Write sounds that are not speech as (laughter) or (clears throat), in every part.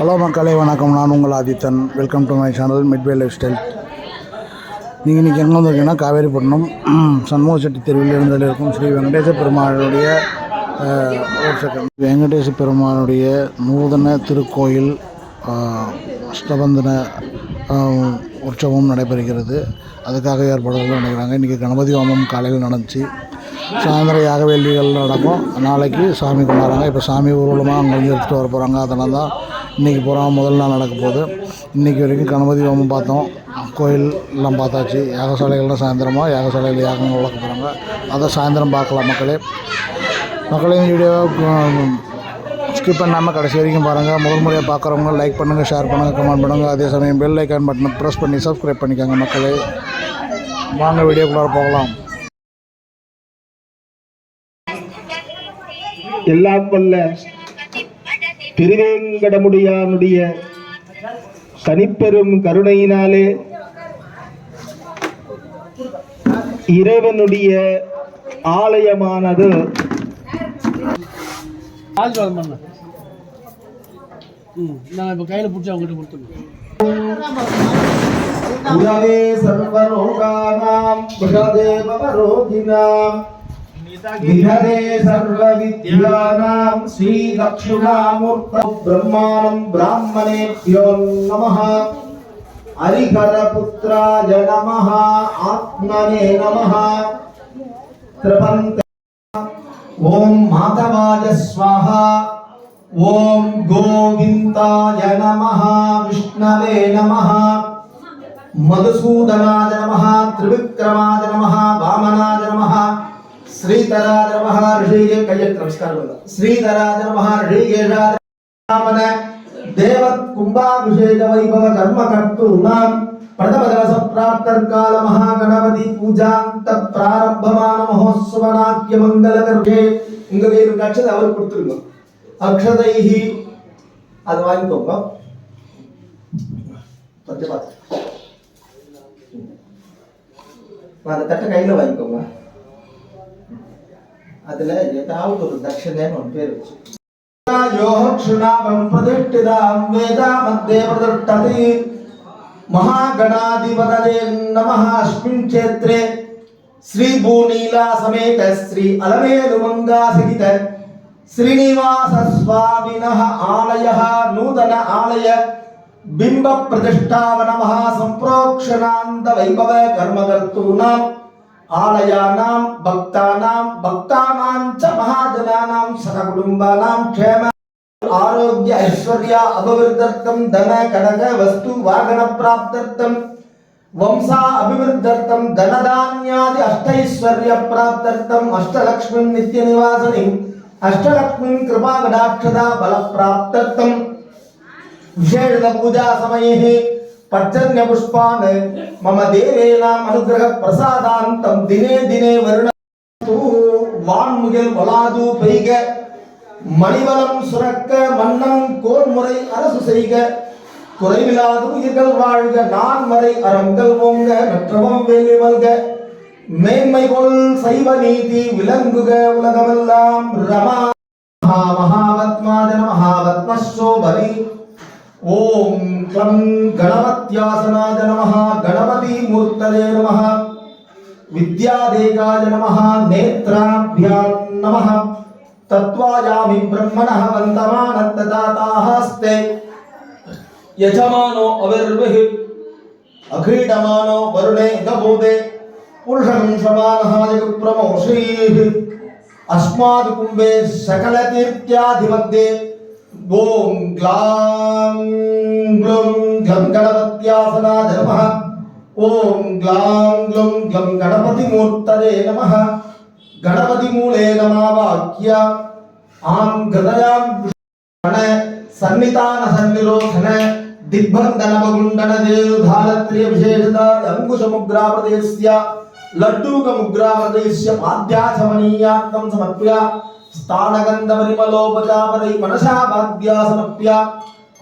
Hello மக்களே வணக்கம். நான் உங்கள் Adithan. Welcome to my channel midway life style நீங்கள் இன்றைக்கி எங்கே வந்திருக்கீங்கன்னா காவேரிப்பட்டினம். சண்முக செட்டி தெருவில் இருந்ததில் இருக்கும் ஸ்ரீ வெங்கடேச பெருமாளுடைய ஒரு செகண்ட் வெங்கடேச பெருமாளுடைய நூதன திருக்கோயில் ஸ்தபந்தன உற்சவம் நடைபெறுகிறது. அதுக்காக ஏற்பாடுகள் நடக்கிறாங்க இன்றைக்கி கணபதி ஹோமம் காலையில் நடந்துச்சு. சாயந்தரம் யாக வேள்விகள் நடக்கும். நாளைக்கு சாமி கொண்டாடுறாங்க இப்போ சாமி ஊர்வலமாக அங்கே வந்து எடுத்துகிட்டு வர போகிறாங்க அதனால தான் இன்றைக்கி போகிறோம் முதல் நாள் நடக்க போகுது. இன்றைக்கி வரைக்கும் கணபதி ஹோமம் பார்த்தோம். கோயில் எல்லாம் பார்த்தாச்சு. யாகசாலைகள்லாம் சாயந்தரமாக யாகசாலையில் யாகங்கள் வளர்க்க போகிறாங்க அதை சாயந்தரம் பார்க்கலாம் மக்களே. மக்களே வீடியோ ஸ்கிப் பண்ணாமல் கடைசி வரைக்கும் பாருங்கள் முதல் முறையாக பார்க்குறவங்க லைக் பண்ணுங்கள் ஷேர் பண்ணுங்கள் கமெண்ட் பண்ணுங்கள் அதே சமயம் பெல் ஐக்கான் பட்டனை ப்ரெஸ் பண்ணி சப்ஸ்கிரைப் பண்ணிக்கோங்க மக்களே. வாங்க வீடியோக்குள்ளார போகலாம். எல்லாம் வல்ல திருவேங்கடமுடியானுடைய தனிப்பெரும் கருணையினாலே இறைவனுடைய ஆலயமானது. ஆசீர்வாதம் பண்ண. ம் நான் இப்போ கையில் பிடிச்சி அவங்ககிட்ட கொடுத்துருங்க உலகே சர்வலோகானாம் புஷதேவரோகினாம் విహరే సర్వ విద్యానాం శ్రీ దక్షిణామూర్త బ్రహ్మాణం బ్రాహ్మణేభ్యో నమః. హరిహరపుత్రాయ నమః. ఆత్మనే నమః. త్రిపంత ఓం మాధవాయ స్వాహ. ఓం గోవిందాయ నమః. విష్ణవే నమః. మధుసూదనాయ నమః. త్రివిక్రమాయ నమః. వామనాయ నమః. நமः ரிஷிகே கையெழுத்து நமஸ்காரம் பண்ணுங்க. ஸ்ரீதராய நமः ரிஷிகேஷாய ராமன தேவத் கும்பாபிஷேக வைபவ கர்ம கர்த்தூனாம் பிரதம திவச பிராப்தர்கால மகாகணபதி பூஜாந்த பிராரம்பமான மகோத்சவ நாட்டிய மங்கள கர்மே உங்க கையில் அக்ஷதை அவர் கொடுத்துருங்க அக்ஷதைஹி அது வாங்கிக்கோங்க கொஞ்சம் பார்த்து அந்த தட்டை கையில் வாங்கிக்கோங்க அதுல ஏதாவது ஒரு தட்சணைன்னு ஒரு பேர் வச்சு யோகக்ஷுணாபம் பிரதிஷ்டிதாம் வேதா மத்தியே பிரதிஷ்டதி மகாகணாதிபதே நம அஸ்மின் க்ஷேத்ரே ஸ்ரீ பூநீலா சமேத ஸ்ரீ அலமேலு மங்கா சகித ಶ್ರೀನಿವಾಸ ಸ್ವಾಮಿನಃ ಆಲಯ ನೂತನ ಆಲಯ ಬಿಂಬ ಪ್ರತಿಷ್ಠಾವನ ಮಹಾ ಸಂಪ್ರೋಕ್ಷಣಾಂತ ವೈಭವ ಕರ್ಮಕರ್ತೂನಾಂ ఆలయానాం భక్తానాం భక్తానాం చ మహాజనానాం సహకుటుంబానాం క్షేమ ఆరోగ్య ఐశ్వర్య అభివృద్ధర్థం ధన కనక వస్తు వాహన ప్రాప్త్యర్థం వంశ అభివృద్ధర్థం ధనధాన్యాది అష్టైశ్వర్య ప్రాప్త్యర్థం అష్టలక్ష్మిం నిత్య నివాసని అష్టలక్ష్మిం కృపాగడాక్షద బల ప్రాప్త్యర్థం విశేష పూజా సమయే పర్జన్య పుష్పాన్ మమ దేవేనాం అనుగ్రహ दिने दिने దినే వరుణ வான்முகில் पैग பெய்க மணிவளம் சுரக்க மன்னம் கோன்முறை அரசு செய்க குறைவிலாது உயிர்கள் வாழ்க நான் மறை அறங்கள் ஓங்க நற்றவம் வேலை வல்க மேன்மை கொள் சைவ நீதி விளங்குக உலகமெல்லாம் ரமா மகாவத்மாதன மகாவத்மஸ்வோ ఓం క్లం గణవత్యాసనాయ నమ గణపతి మూర్తదే నమ విద్యాదేకాయ నమ నేత్రాభ్యాం నమ. తత్వాయామి బ్రహ్మణ వందమాన తదాతాహస్తే యజమానో అవిర్విహి అక్రీడమానో వరుణే గభూతే పురుషం సమానహాయ ప్రమోషీ అస్మాద్ కుంభే సకలతీర్థ్యాధిపత్యే ఓం గ్లాం గ్లం గ్లం గణపత్యాసనాయ నమ ఓం గ్లాం గ్లం గ్లం గణపతి మూర్తదే నమ. గణపతి మూలే నమావాక్య ఆం హృదయాం సన్నితాన సన్నిరోధన దిగ్బంధనమగుండన దేరుధారత్రియ విశేషత అంకుశముగ్రామృతయస్య లడ్డూకముగ్రామృతయస్య మాధ్యాచమనీయార్థం సమర్ప్య. స్థానగంధమరిమలోపచాపరై మనసాభాగ్యాసమప్య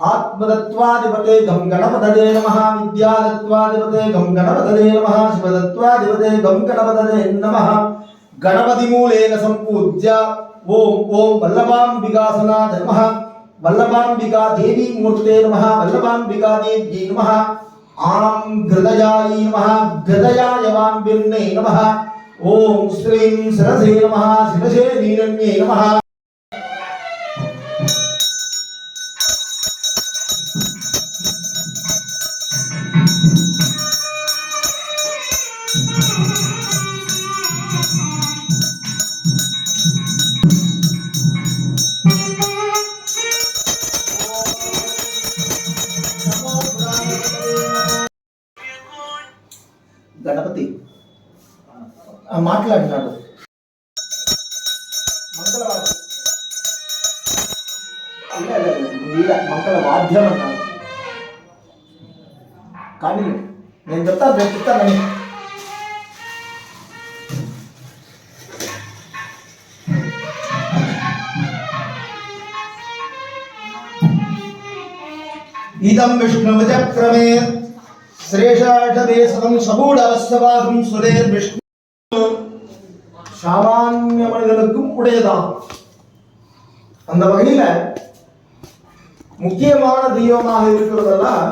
ఆత్మదత్వాధిపతే గం గణపదే నమ విద్యాదత్వాధిపతే గం గణపదే నమ శివదత్వాధిపతే గం గణపదే నమ గణపతి మూలేన సంపూజ్య ఓం ఓం వల్లభాంబికాసనా ధర్మ వల్లభాంబికా దేవీ మూర్తే నమ వల్లభాంబికా దేవ్యై నమ ఆం హృదయాయ నమ హృదయాయ వాంబిర్నే నమ ఓం శ్రీం సరసే నమ శిరసే దీనన్యే నమ ಇಲ್ಲ ಇಲ್ಲ ಇಲ್ಲ, ಇಲ್ಲ మంగళ వాద్యం అన్నాడు కానీ నేను చెప్తా నేను చెప్తానని ఇదం విష్ణువచక్రమే శ్రేషాఢదే సదం సగూఢవస్తవాగం சுரேர் விஷ்ணு சாமானிய மனிதனுக்கும் உடையதாகும் அந்த வகையில முக்கியமான தெய்வமாக இருக்கிறதெல்லாம்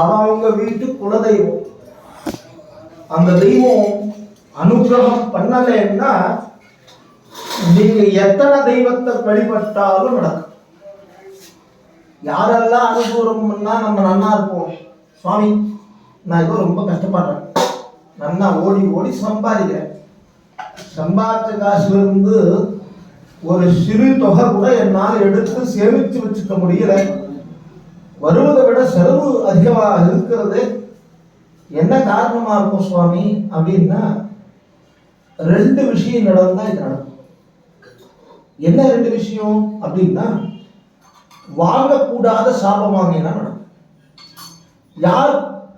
அவங்க வீட்டு குலதெய்வம். அந்த தெய்வம் அனுகிரகம் பண்ணலைன்னா நீங்க எத்தனை தெய்வத்தை வழிபட்டாலும் நடக்கும். யாரெல்லாம் அனுகூலம் பண்ணா நம்ம நன்னா இருப்போம். சுவாமி நான் இப்போ ரொம்ப கஷ்டப்படுறேன். நன்னா ஓடி ஓடி சம்பாதிக்கிறேன். சம்பாதிச்ச காசுல இருந்து ஒரு சிறு தொகை கூட என்னால் எடுத்து சேமித்து வச்சுக்க முடியல. வருவதை விட செலவு அதிகமாக இருக்கிறது என்ன காரணமாக இருக்கும் சுவாமி அப்படின்னா ரெண்டு விஷயம் நடந்தால் இது நடக்கும். என்ன ரெண்டு விஷயம் அப்படின்னா வாங்கக்கூடாத சாபம் வாங்கினா நடக்கும். யார்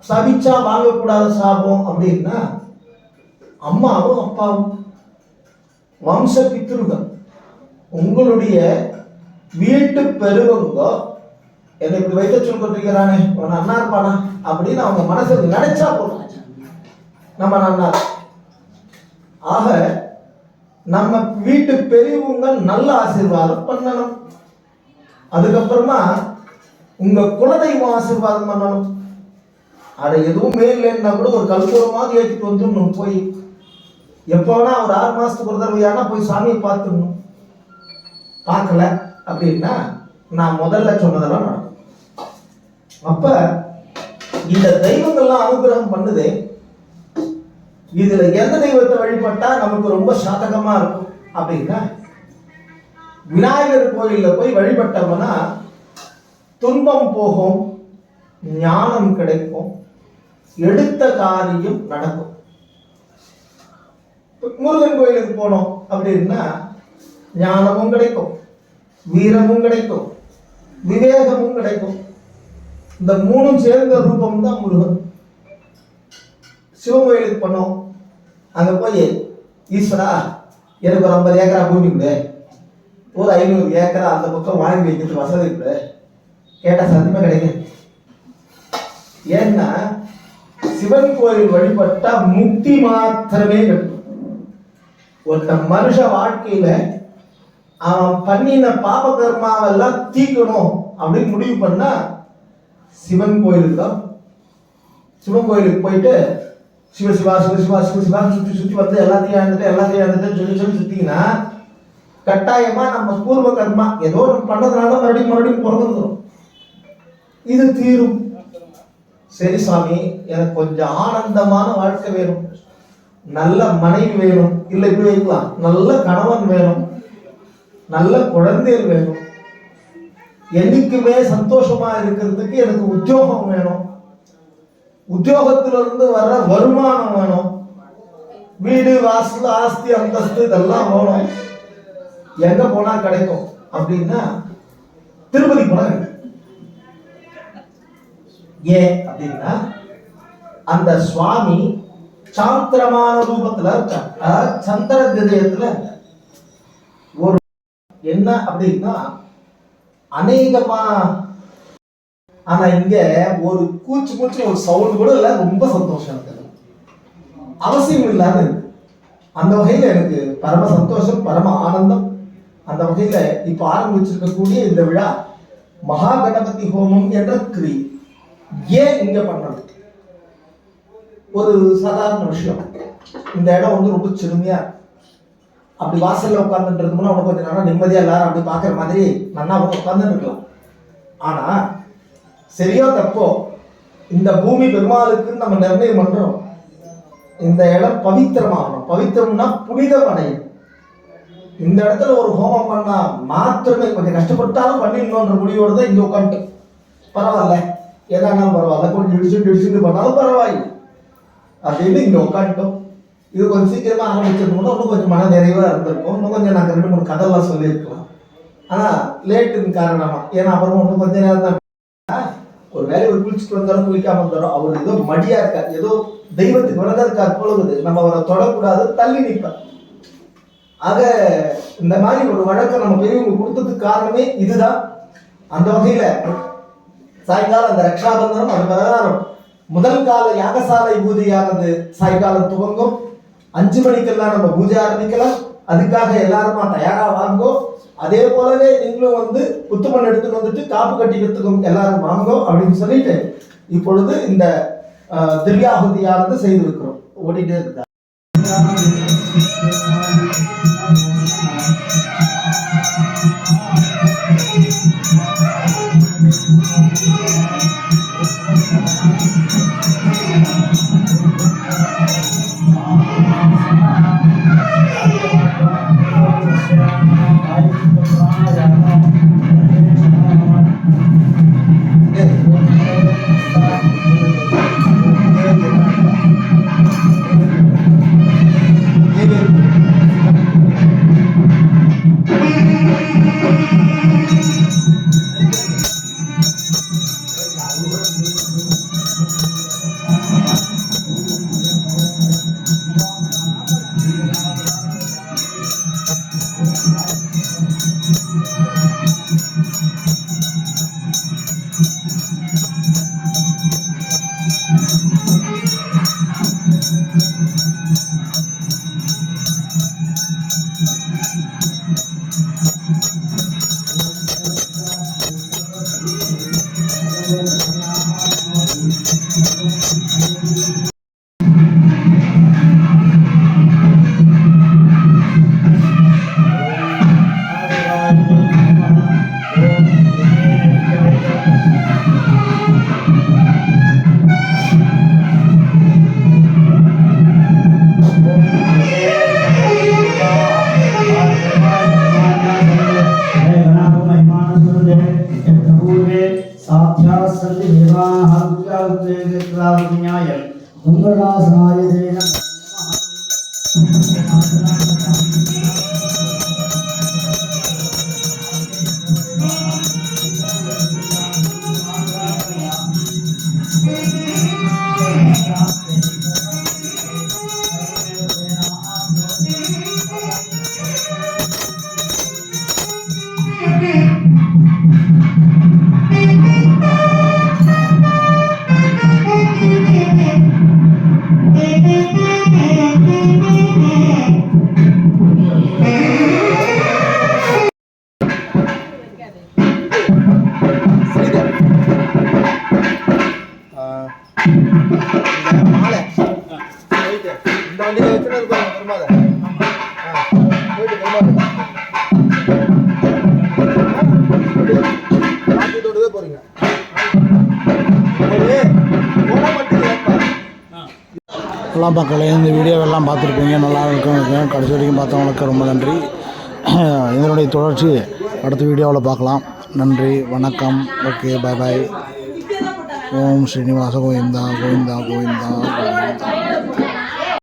சபிச்சா வாங்கக்கூடாத சாபம் அப்படின்னா அம்மாவும் அப்பாவும் வம்ச பித்ருகள் உங்களுடைய வீட்டு பெருவங்க என்னை இப்படி வைத்த சொல்லிக்கிறானே உன் அண்ணா இருப்பானா அப்படின்னு அவங்க மனசுல நினைச்சா போதும். நம்ம நன்னா ஆக நம்ம வீட்டு பெரியவங்க நல்ல ஆசீர்வாதம் பண்ணணும். அதுக்கப்புறமா உங்க குலதெய்வம் ஆசீர்வாதம் பண்ணணும். அதை எதுவுமே இல்லைன்னா கூட ஒரு கல்பூரமாவது ஏற்றிட்டு வந்துடணும் போய். எப்போ வேணா ஒரு ஆறு மாசத்துக்கு ஒரு தடவை போய் சாமியை பார்த்துடணும். பார்க்கல அப்படின்னா நான் முதல்ல சொன்னதெல்லாம் நடக்கும். அப்ப இந்த தெய்வங்கள்லாம் அனுகிரகம் பண்ணுதே இதுல எந்த தெய்வத்தை வழிபட்டா நமக்கு ரொம்ப சாதகமா இருக்கும் அப்படின்னா விநாயகர் கோயில்ல போய் வழிபட்டோம்னா துன்பம் போகும் ஞானம் கிடைக்கும் எடுத்த காரியம் நடக்கும். முருகன் கோயிலுக்கு போனோம் அப்படின்னா ஞானமும் கிடைக்கும் வீரமும் கிடைக்கும் விவேகமும் கிடைக்கும். இந்த மூணும் சேர்ந்த ரூபம் தான் முருகன். சிவன் கோயிலுக்கு போனோம். அங்க போய் ஈஸ்வரா எனக்கு ஒரு ஐம்பது ஏக்கரா பூமி கொடு. ஒரு ஐநூறு ஏக்கரா அந்த பக்கம் வாங்கி வைக்கிறது வசதி கொடு. கேட்டா சத்தியமா கிடைக்கும். ஏன்னா சிவன் கோயில் வழிபட்டா முக்தி மாத்திரமே கிடைக்கும். ஒருத்தன் மனுஷ வாழ்க்கையில அவன் பண்ணின பாப கர்மாவெல்லாம் தீக்கணும் அப்படின்னு முடிவு பண்ணா சிவன் கோயிலுக்கு தான். சிவன் கோயிலுக்கு போயிட்டு சிவ சிவா சிவ சிவா சிவ சிவா சுற்றி சுற்றி வந்து எல்லாத்தையும் இழந்துட்டு எல்லாத்தையும் இழந்துட்டு சொல்லி சொல்லி சுற்றிங்கன்னா கட்டாயமா நம்ம பூர்வ கர்மா ஏதோ ஒன்று பண்ணதுனால மறுபடியும் மறுபடியும் பிறந்துருக்கிறோம் இது தீரும். சரி சாமி எனக்கு கொஞ்சம் ஆனந்தமான வாழ்க்கை வேணும். நல்ல மனைவி வேணும். இல்லை இப்படி வைக்கலாம். நல்ல கணவன் வேணும். நல்ல குழந்தைகள் வேணும். என்னைக்குமே சந்தோஷமா இருக்கிறதுக்கு எனக்கு உத்தியோகம் வேணும். உத்தியோகத்திலிருந்து வர்ற வருமானம் வேணும். வீடு வாசல் ஆஸ்தி அந்தஸ்து இதெல்லாம் வேணும். எங்க போனா கிடைக்கும் அப்படின்னா திருப்பதி போனா ஏன் அப்படின்னா அந்த சுவாமி சாந்திரமான ரூபத்துல இருக்கார். சந்திர திதயத்துல என்ன அப்படின்னா அநேகமா ஆனா இங்க ஒரு கூச்சு கூச்சு ஒரு சவுண்ட் கூட இல்ல ரொம்ப சந்தோஷம் எனக்கு அவசியம் இல்லாத இருக்கு. அந்த வகையில எனக்கு பரம சந்தோஷம் பரம ஆனந்தம். அந்த வகையில இப்ப ஆரம்பிச்சிருக்கக்கூடிய இந்த விழா மகா கணபதி ஹோமம் என்ற கிரி. ஏன் இங்க பண்றது ஒரு சாதாரண விஷயம். இந்த இடம் வந்து ரொம்ப சிறுமையா இருக்கு. அப்படி வாசல்ல உட்காந்துட்டு இருந்தோம்னா அவனுக்கு கொஞ்சம் நல்லா நிம்மதியா எல்லாரும் அப்படி பாக்குற மாதிரி நல்லா உட்காந்துட்டு இருக்கலாம். ஆனா சரியோ தப்போ இந்த பூமி பெருமாளுக்குன்னு நம்ம நிர்ணயம் பண்றோம். இந்த இடம் பவித்திரமாகணும். பவித்திரம்னா புனிதம் அடையும் இந்த இடத்துல ஒரு ஹோமம் பண்ணா மாத்திரமே கொஞ்சம் கஷ்டப்பட்டாலும் பண்ணிடணுன்ற முடிவோடு தான் இங்கே உட்காந்துட்டு பரவாயில்ல. எதானாலும் பரவாயில்ல. கொஞ்சம் இடிச்சுட்டு இடிச்சுட்டு பண்ணாலும் பரவாயில்லை. அப்படின்னு இங்கே உட்காந்துட்டோம். இது கொஞ்சம் சீக்கிரமாக ஆரம்பிச்சிருந்தோம்னா இன்னும் கொஞ்சம் மன நிறைவாக இருந்திருக்கும். இன்னும் கொஞ்சம் நாங்கள் ரெண்டு மூணு கதைலாம் சொல்லியிருக்கலாம். ஆனால் லேட்டின் காரணமா. ஏன்னா அப்புறமா இன்னும் கொஞ்ச நேரம் தான் ஒரு வேலை ஒரு குளிச்சுட்டு வந்தாலும் குளிக்காம இருந்தாலும் அவர் ஏதோ மடியா இருக்கார். ஏதோ தெய்வத்துக்கு விரதம் இருக்கார் போலகுது நம்ம அவரை தொடக்கூடாது தள்ளி நிற்பார் ஆக இந்த மாதிரி ஒரு வழக்கம் நம்ம பெரியவங்க கொடுத்ததுக்கு காரணமே இதுதான். அந்த வகையில சாயங்காலம் அந்த ரக்ஷாபந்தனம் அது பிரகாரம் முதல் கால யாகசாலை பூஜையானது சாயங்காலம் துவங்கும். அஞ்சு மணிக்கெல்லாம் நம்ம பூஜை ஆரம்பிக்கலாம். அதுக்காக எல்லாருமா தயாராக வாங்கோ. அதே போலவே நீங்களும் வந்து புத்துமண் எடுத்துட்டு வந்துட்டு காப்பு கட்டிக்கிறதுக்கும் எல்லாரும் வாங்கோ அப்படின்னு சொல்லிட்டு இப்பொழுது இந்த அஹ், திவ்யாகுதியானது செய்திருக்கிறோம். ஓடிட்டே இருக்கா மங்களாசனாய தேன ஆஹ் எல்லாம் மக்களே இந்த வீடியோவெல்லாம் பார்த்துருப்பீங்க. நல்லா இருக்கும் இருக்கும். கடைசி வரைக்கும் பார்த்தவங்களுக்கு ரொம்ப நன்றி. (clears throat) இதனுடைய தொடர்ச்சி அடுத்த வீடியோவில் பார்க்கலாம். நன்றி வணக்கம். ஓகே பாய் பாய் ஓம் ஸ்ரீனிவாச கோவிந்தா கோவிந்தா கோவிந்தா கோவிந்தா.